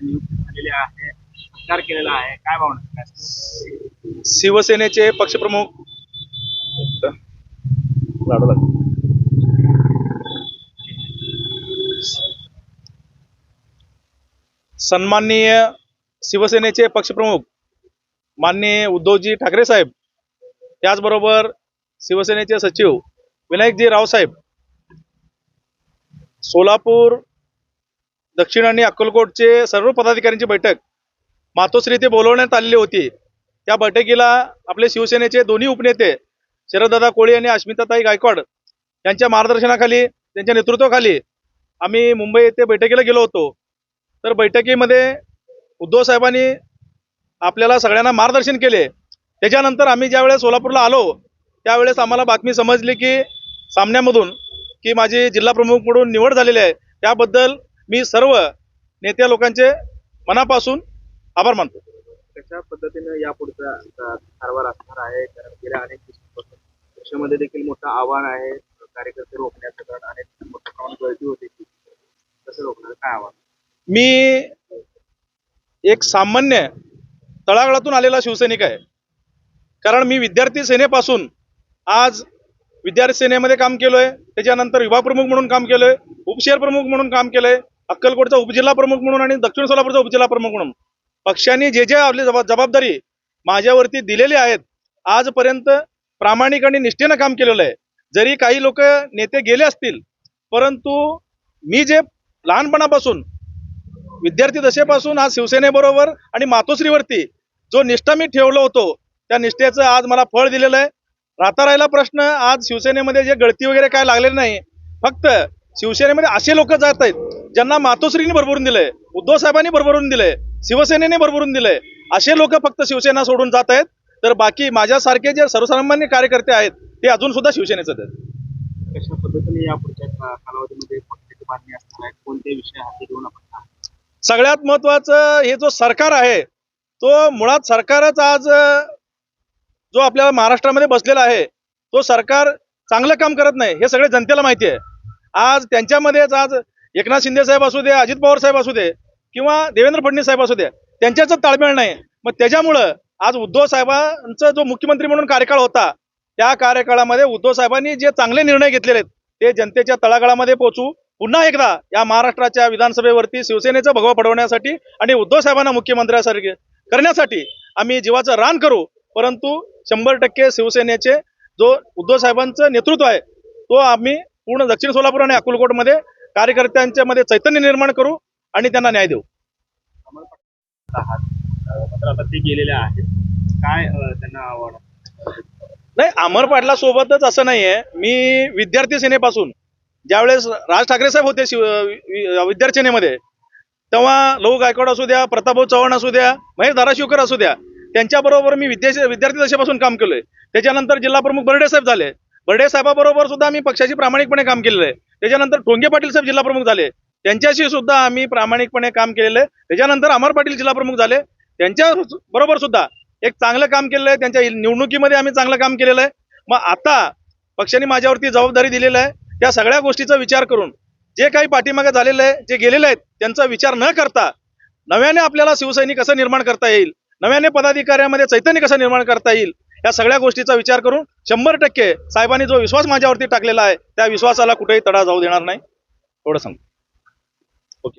आहे केलेला आहे. काय भावना शिवसेनेचे पक्षप्रमुख सन्माननीय शिवसेनेचे पक्षप्रमुख माननीय उद्धवजी ठाकरे साहेब त्याचबरोबर शिवसेनेचे सचिव विनायकजी रावसाहेब सोलापूर दक्षिण आणि अक्कलकोटचे सर्व पदाधिकाऱ्यांची बैठक. मातोश्री ते बोलवण्यात आलेली होती. त्या बैठकीला आपले शिवसेनेचे दोन्ही उपनेते शरददादा कोळी आणि अस्मिताताई गायकवाड यांच्या मार्गदर्शनाखाली त्यांच्या नेतृत्वाखाली आम्ही मुंबई येथे बैठकीला गेलो होतो. तर बैठकीमध्ये उद्धव साहेबांनी आपल्याला सगळ्यांना मार्गदर्शन केले. त्याच्यानंतर आम्ही ज्यावेळेस सोलापूरला आलो त्यावेळेस आम्हाला बातमी समजली की सामन्यामधून की माझी जिल्हा प्रमुखकडून म्हणून निवड झालेली आहे त्याबद्दल मी सर्व नेत्या लोकांचे मनापासून आभार मानतो. कशा पद्धतीने यापुढचा कारभार असणार आहे? कारण गेल्या अनेक दिवसांपासून पक्षामध्ये देखील मोठं आव्हान आहे. कार्यकर्ते रोखण्याचं कारण अनेक मोठ्या प्रमाणात गर्दी होते कसं रोखणार? काय आव्हान? मी एक सामान्य तळागाळातून आलेला शिवसैनिक आहे. कारण मी विद्यार्थी सेनेपासून आज विद्यार्थी सेनेमध्ये काम केलोय. त्याच्यानंतर विभाग प्रमुख म्हणून काम केलोय. उपशहर प्रमुख म्हणून काम केलंय. अक्कलकोटचा उपजिल्हा प्रमुख म्हणून आणि दक्षिण सोलापूरचा उपजिल्हा प्रमुख म्हणून. पक्षाने जे जे आपली जबाब जबाबदारी माझ्यावरती दिलेली आहेत आजपर्यंत प्रामाणिक आणि निष्ठेनं काम केलेलं आहे. जरी काही लोक नेते गेले असतील परंतु मी जे लहानपणापासून विद्यार्थी दशेपासून आज शिवसेनेबरोबर आणि मातोश्रीवरती जो निष्ठा मी ठेवलो होतो त्या निष्ठेचं आज मला फळ दिलेलं आहे. राहता राहिला प्रश्न आज शिवसेनेमध्ये जे गळती वगैरे काय लागलेली नाही फक्त शिवसेनेमध्ये असे लोक जात आहेत ज्यांना मातोश्रीने भरभरून दिलंय उद्धव साहेबांनी भरभरून दिलंय शिवसेनेने भरभरून दिलंय असे लोक फक्त शिवसेना सोडून जात आहेत. तर बाकी माझ्यासारखे जे सर्वसामान्य कार्यकर्ते आहेत ते अजून सुद्धा शिवसेनेचे आहेत. कशा पद्धतीने या पुढच्या का- कालावधीमध्ये पक्षाची बातमी असणार आहे? कोणते विषय हाती घेऊन आपण काम करणार? सगळ्यात महत्वाचं हे जो सरकार आहे तो मुळात सरकारच आज जो आपल्या महाराष्ट्रामध्ये बसलेला आहे तो सरकार चांगलं काम करत नाही हे सगळे जनतेला माहिती आहे. आज त्यांच्यामध्येच आज एकनाथ शिंदे साहेब असू दे अजित पवार साहेब असू दे किंवा देवेंद्र फडणवीस साहेब असू दे त्यांच्याच ताळमेळ नाही. मग त्याच्यामुळं आज उद्धव साहेबांचा जो मुख्यमंत्री म्हणून कार्यकाळ होता त्या कार्यकाळामध्ये उद्धव साहेबांनी जे चांगले निर्णय घेतलेले आहेत ते जनतेच्या तळागाळामध्ये पोहोचू. पुन्हा एकदा या महाराष्ट्राच्या विधानसभेवरती शिवसेनेचं भगवा पडवण्यासाठी आणि उद्धव साहेबांना मुख्यमंत्र्यासारखे करण्यासाठी आम्ही जीवाचं रान करू. परंतु शंभर टक्के शिवसेनेचे जो उद्धव साहेबांचं नेतृत्व आहे तो आम्ही पूर्ण दक्षिण सोलापूर आणि अकोलकोटमध्ये कार्यकर्त्यांच्या मध्ये चैतन्य निर्माण करू आणि त्यांना न्याय देऊ. आता ते गेलेले आहेत काय त्यांना आहे? नाही अमर पाटला सोबतच असं नाहीये. मी विद्यार्थी सेनेपासून ज्यावेळेस राज ठाकरे साहेब होते विद्यार्थी सेनेमध्ये तेव्हा लहू गायकवाड असू द्या प्रतापभाऊ चव्हाण असू द्या महेश धाराशिवकर असू द्या त्यांच्याबरोबर मी विद्या विद्यार्थी दशेपासून काम केलोय. त्याच्यानंतर जिल्हा प्रमुख बर्डे साहेब झाले. बर्डे साहेबाबरोबर सुद्धा आम्ही पक्षाची प्रामाणिकपणे काम केलेलं आहे. त्याच्यानंतर ठोंगे पाटील साहेब जिल्हा प्रमुख झाले. त्यांच्याशी सुद्धा आम्ही प्रामाणिकपणे काम केलेलं आहे. त्याच्यानंतर अमर पाटील जिल्हा प्रमुख झाले. त्यांच्या बरोबर सुद्धा एक चांगलं काम केलेलं आहे. त्यांच्या निवडणुकीमध्ये आम्ही चांगलं काम केलेलं आहे. मग आता पक्षाने माझ्यावरती जबाबदारी दिलेलं आहे. त्या सगळ्या गोष्टीचा विचार करून जे काही पाठीमागे झालेलं आहे जे गेलेले आहेत त्यांचा विचार न करता नव्याने आपल्याला शिवसैनिक कसं निर्माण करता येईल? नव्याने पदाधिकाऱ्यामध्ये चैतन्य कसं निर्माण करता येईल? या सगळ्या गोष्टीचा विचार करून शंभर टक्के साहेबांनी जो विश्वास माझ्यावरती टाकलेला आहे त्या विश्वासाला कुठेही तडा जाऊ देणार नाही. एवढं सांगतो.